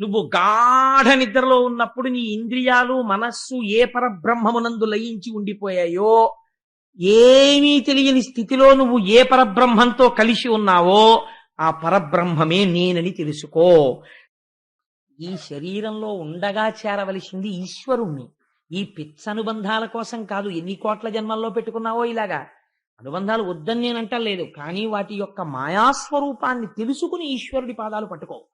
నువ్వు గాఢ నిద్రలో ఉన్నప్పుడు నీ ఇంద్రియాలు మనస్సు ఏ పరబ్రహ్మమునందు లయించి ఉండిపోయాయో ఏమీ తెలియని స్థితిలో నువ్వు ఏ పరబ్రహ్మంతో కలిసి ఉన్నావో ఆ పరబ్రహ్మమే నేనని తెలుసుకో. ఈ శరీరంలో ఉండగా చేరవలసింది ఈశ్వరుణ్ణి. ఈ పిచ్చ అనుబంధాల కోసం కాదు ఎన్ని కోట్ల జన్మల్లో పెట్టుకున్నావో ఇలాగా. అనుబంధాలు వద్దని నేను అంటలేదు కానీ వాటి యొక్క మాయాస్వరూపాన్ని తెలుసుకుని ఈశ్వరుడి పాదాలు పట్టుకో.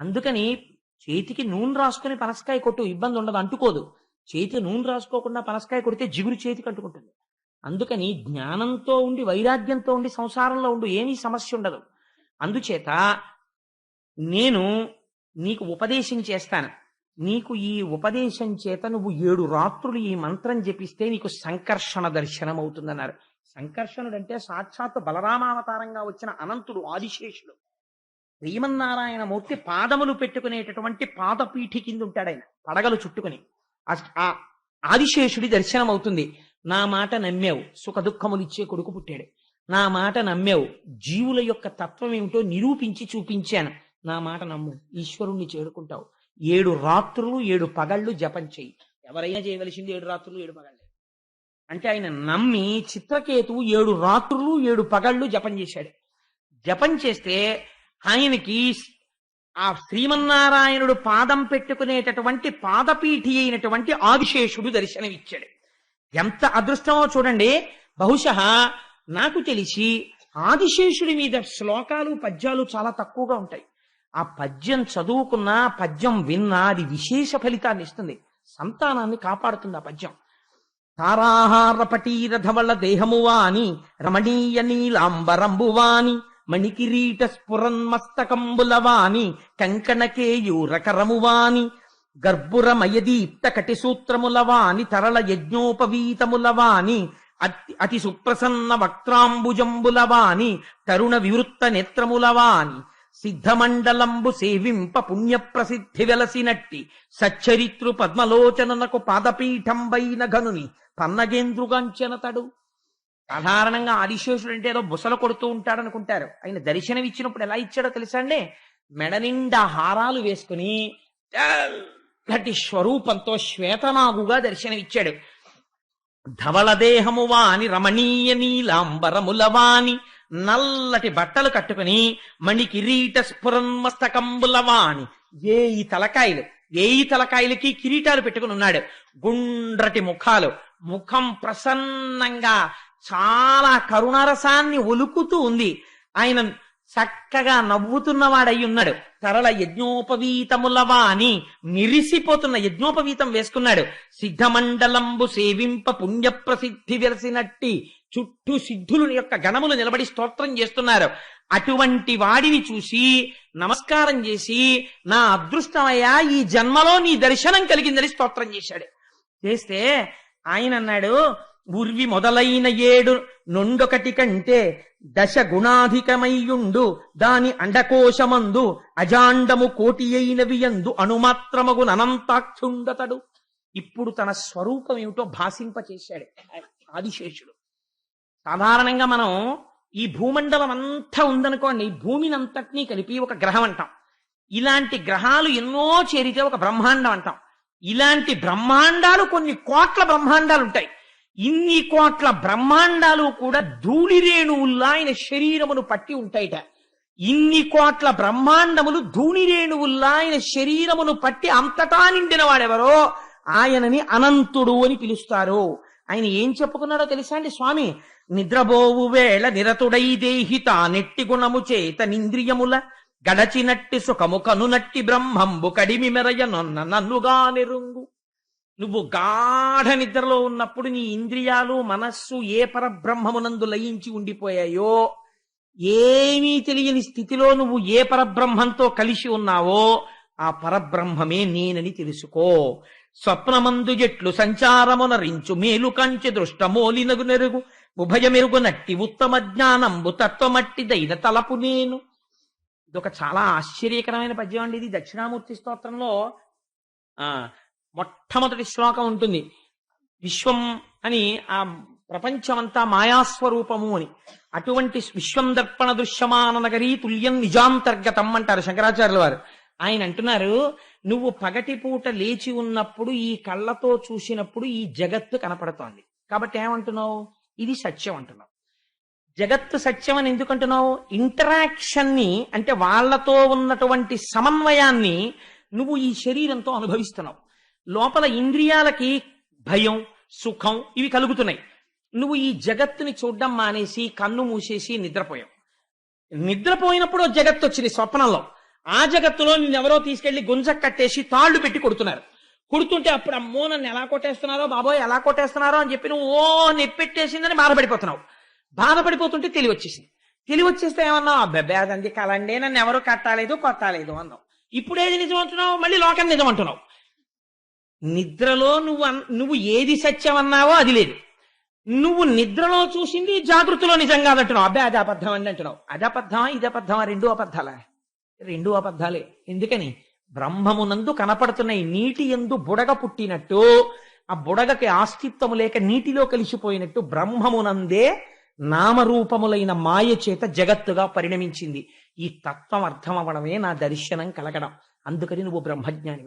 అందుకని చేతికి నూనె రాసుకుని పనసకాయ కొట్టు ఇబ్బంది ఉండదు అంటుకోదు. చేతికి నూనె రాసుకోకుండా పనసకాయ కొడితే జిగురు చేతికి అంటుకుంటుంది. అందుకని జ్ఞానంతో ఉండి వైరాగ్యంతో ఉండి సంసారంలో ఉండి ఏమీ సమస్య ఉండదు. అందుచేత నేను నీకు ఉపదేశం చేస్తాను. నీకు ఈ ఉపదేశం చేత నువ్వు ఏడు రాత్రులు ఈ మంత్రం జపిస్తే నీకు సంకర్షణ దర్శనం అవుతుందన్నారు సంకర్షణుడంటే సాక్షాత్ బలరామావతారంగా వచ్చిన అనంతుడు ఆదిశేషుడు. శ్రీమన్నారాయణ మూర్తి పాదములు పెట్టుకునేటటువంటి పాదపీఠి కింద ఉంటాడు ఆయన పడగలు చుట్టుకుని. ఆ ఆదిశేషుడి దర్శనం అవుతుంది నా మాట నమ్మావు సుఖ దుఃఖములు ఇచ్చే కొడుకు పుట్టాడు. నా మాట నమ్మావు జీవుల యొక్క తత్వం ఏమిటో నిరూపించి చూపించాను. నా మాట నమ్ము ఈశ్వరుణ్ణి చేరుకుంటావు. ఏడు రాత్రులు ఏడు పగళ్ళు జపం చెయ్యి. ఎవరైనా చేయవలసింది ఏడు రాత్రులు ఏడు పగళ్ళు. అంటే ఆయన నమ్మి చిత్రకేతువు ఏడు రాత్రులు ఏడు పగళ్ళు జపం చేశాడు. జపం చేస్తే ఆయనకి ఆ శ్రీమన్నారాయణుడు పాదం పెట్టుకునేటటువంటి పాదపీఠి అయినటువంటి ఆదిశేషుడు దర్శనమిచ్చాడు. ఎంత అదృష్టమో చూడండి. బహుశ నాకు తెలిసి ఆదిశేషుడి మీద శ్లోకాలు పద్యాలు చాలా తక్కువగా ఉంటాయి. ఆ పద్యం చదువుకున్నా పద్యం విన్నా అది విశేష ఫలితాన్ని ఇస్తుంది. సంతానాన్ని కాపాడుతుంది ఆ పద్యం. తారాహార పటీరథవళ దేహమువాని రమణీయ నీలాంబరంబువాని మణికిరీట స్ఫురన్మస్తకంబులవాని కంకణకేయూరకరమువాని గర్భురమయదీప్త కటిసూత్రములవాని తరళ యజ్ఞోపవీతములవాని అతి అతి సుప్రసన్న వక్త్రాంబుజంబులవాని తరుణ వివృత్త నేత్రములవాని సిద్ధమండలంబు సేవింప పుణ్య ప్రసిద్ధి వెలసినట్టి సచ్చరిత్రు పద్మలోచననకు పాదపీఠంబైన గనుని పన్నగేంద్రుగాంచెనతడు. సాధారణంగా ఆదిశేషుడు అంటే ఏదో బుసలు కొడుతూ ఉంటాడు అనుకుంటారు. ఆయన దర్శనం ఇచ్చినప్పుడు ఎలా ఇచ్చాడో తెలుసా అండి? మెడ నిండా హారాలు వేసుకుని తెల్లటి స్వరూపంతో శ్వేతనాగుగా దర్శనమిచ్చాడు ధవళ దేహము వాని రమణీయ నీలాంబరముల వాని నల్లటి బట్టలు కట్టుకుని మణి కిరీట స్ఫురన్మస్తకంబుల వాని ఏయి తలకాయలు ఏయి తలకాయలకి కిరీటాలు పెట్టుకుని ఉన్నాడు. గుండ్రటి ముఖాలు ముఖం ప్రసన్నంగా చాలా కరుణరసాన్ని ఒలుకుతూ ఉంది. ఆయన చక్కగా నవ్వుతున్నవాడై ఉన్నాడు. సరళ యజ్ఞోపవీతములవా అని నిరిసిపోతున్న యజ్ఞోపవీతం వేసుకున్నాడు. సిద్ధమండలంబు సేవింప పుణ్య ప్రసిద్ధి వెలసినట్టి చుట్టూ సిద్ధులు యొక్క గణములు నిలబడి స్తోత్రం చేస్తున్నారు. అటువంటి వాడిని చూసి నమస్కారం చేసి నా అదృష్టమయ్యా ఈ జన్మలో నీ దర్శనం కలిగిందని స్తోత్రం చేశాడు. చేస్తే ఆయన అన్నాడు ఉర్వి మొదలైన ఏడు నొండొకటి కంటే దశ గుణాధికమయ్యుండు దాని అండకోశమందు అజాండము కోటి అయినవి ఎందు అణుమాత్రమగు అనంతాక్షుండతడు ఇప్పుడు తన స్వరూపం ఏమిటో భాషింపచేశాడు ఆదిశేషుడు. సాధారణంగా మనం ఈ భూమండలం అంతా ఉందనుకోండి భూమిని అంతటినీ కలిపి ఒక గ్రహం అంటాం ఇలాంటి గ్రహాలు ఎన్నో చేరితే ఒక బ్రహ్మాండం అంటాం ఇలాంటి బ్రహ్మాండాలు కొన్ని కోట్ల బ్రహ్మాండాలు ఉంటాయి ఇన్ని కోట్ల బ్రహ్మాండాలు కూడా ధూళి రేణువుల్లా ఆయన శరీరమును పట్టి ఉంటాయిట. ఇన్ని కోట్ల బ్రహ్మాండములు ధూళి రేణువుల్లా ఆయన శరీరమును పట్టి అంతటా నిండిన వాడెవరో ఆయనని అనంతుడు అని పిలుస్తారు. ఆయన ఏం చెప్పుకున్నాడో తెలుసా అండి స్వామి? నిద్రబోవు వేళ నిరతుడై దేహిత నెట్టి గుణము చేత నింద్రియముల గడచినట్టి సుఖము కనునట్టి బ్రహ్మంబు కడిమి మెరయ నొన్న నన్నుగా నెరుంగు. నువ్వు గాఢ నిద్రలో ఉన్నప్పుడు నీ ఇంద్రియాలు మనస్సు ఏ పరబ్రహ్మమునందు లయించి ఉండిపోయాయో ఏమీ తెలియని స్థితిలో నువ్వు ఏ పరబ్రహ్మంతో కలిసి ఉన్నావో ఆ పరబ్రహ్మమే నేనని తెలుసుకో. స్వప్నమందు జట్లు సంచారమునరించు మేలు కంచె దృష్టమోలినగు నెరుగు ఉభయమెరుగు నట్టి ఉత్తమ జ్ఞానంబు తత్వమట్టి దైన తలపు నేను. ఇదొక చాలా ఆశ్చర్యకరమైన పద్యం అండి ఇది. దక్షిణామూర్తి స్తోత్రంలో ఆ మొట్టమొదటి శ్లోకం ఉంటుంది. విశ్వం అని ఆ ప్రపంచమంతా మాయాస్వరూపము అని. అటువంటి విశ్వం దర్పణ దృశ్యమాన నగరీ తుల్యం నిజాంతర్గతం అంటారు శంకరాచార్యుల వారు. ఆయన అంటున్నారు నువ్వు పగటిపూట లేచి ఉన్నప్పుడు ఈ కళ్ళతో చూసినప్పుడు ఈ జగత్తు కనపడుతోంది. కాబట్టి ఏమంటున్నావు? ఇది సత్యం అంటున్నావు. జగత్తు సత్యం అని ఎందుకంటున్నావు ఇంటరాక్షన్ని అంటే వాళ్ళతో ఉన్నటువంటి సమన్వయాన్ని నువ్వు ఈ శరీరంతో అనుభవిస్తున్నావు. లోపల ఇంద్రియాలకి భయం సుఖం ఇవి కలుగుతున్నాయి. నువ్వు ఈ జగత్తుని చూడడం మానేసి కన్ను మూసేసి నిద్రపోయావు. నిద్రపోయినప్పుడు జగత్తు వచ్చింది స్వప్నంలో. ఆ జగత్తులో నిన్నెవరో తీసుకెళ్ళి గుంజ కట్టేసి తాళ్ళు పెట్టి కొడుతున్నారు. కుడుతుంటే అప్పుడు అమ్మో నన్ను ఎలా కొట్టేస్తున్నారో బాబోయ్ ఎలా కొట్టేస్తున్నారో అని చెప్పి నువ్వు ఓ నెప్పెట్టేసిందని బాధపడిపోతున్నావు. బాధపడిపోతుంటే తెలివి వచ్చేసింది. తెలివి వచ్చేస్తే ఏమన్నావు? అబ్బాయి అదంది కలండే నన్ను ఎవరు కట్టాలేదు కొట్టాలేదు అన్నావు. ఇప్పుడేది నిజం అంటున్నావు మళ్ళీ లోకం నిజం అంటున్నావు నిద్రలో నువ్వు అన్- నువ్వు ఏది సత్యం అన్నావో అది లేదు. నువ్వు నిద్రలో చూసింది జాగృతిలో నిజంగా అంటున్నావు. అబ్బాయి అది అబద్ధం అని అంటున్నావు. అది అబద్ధమా ఇది అబద్ధమా రెండు అబద్ధాలా? రెండు అబద్ధాలే. ఎందుకని? బ్రహ్మమునందు కనపడుతున్నాయి నీటి ఎందు బుడగ పుట్టినట్టు ఆ బుడగకి ఆస్తిత్వము లేక నీటిలో కలిసిపోయినట్టు బ్రహ్మమునందే నామరూపములైన మాయ చేత జగత్తుగా పరిణమించింది. ఈ తత్వం అర్థమవ్వడమే నా దర్శనం కలగడం. అందుకని నువ్వు బ్రహ్మజ్ఞాని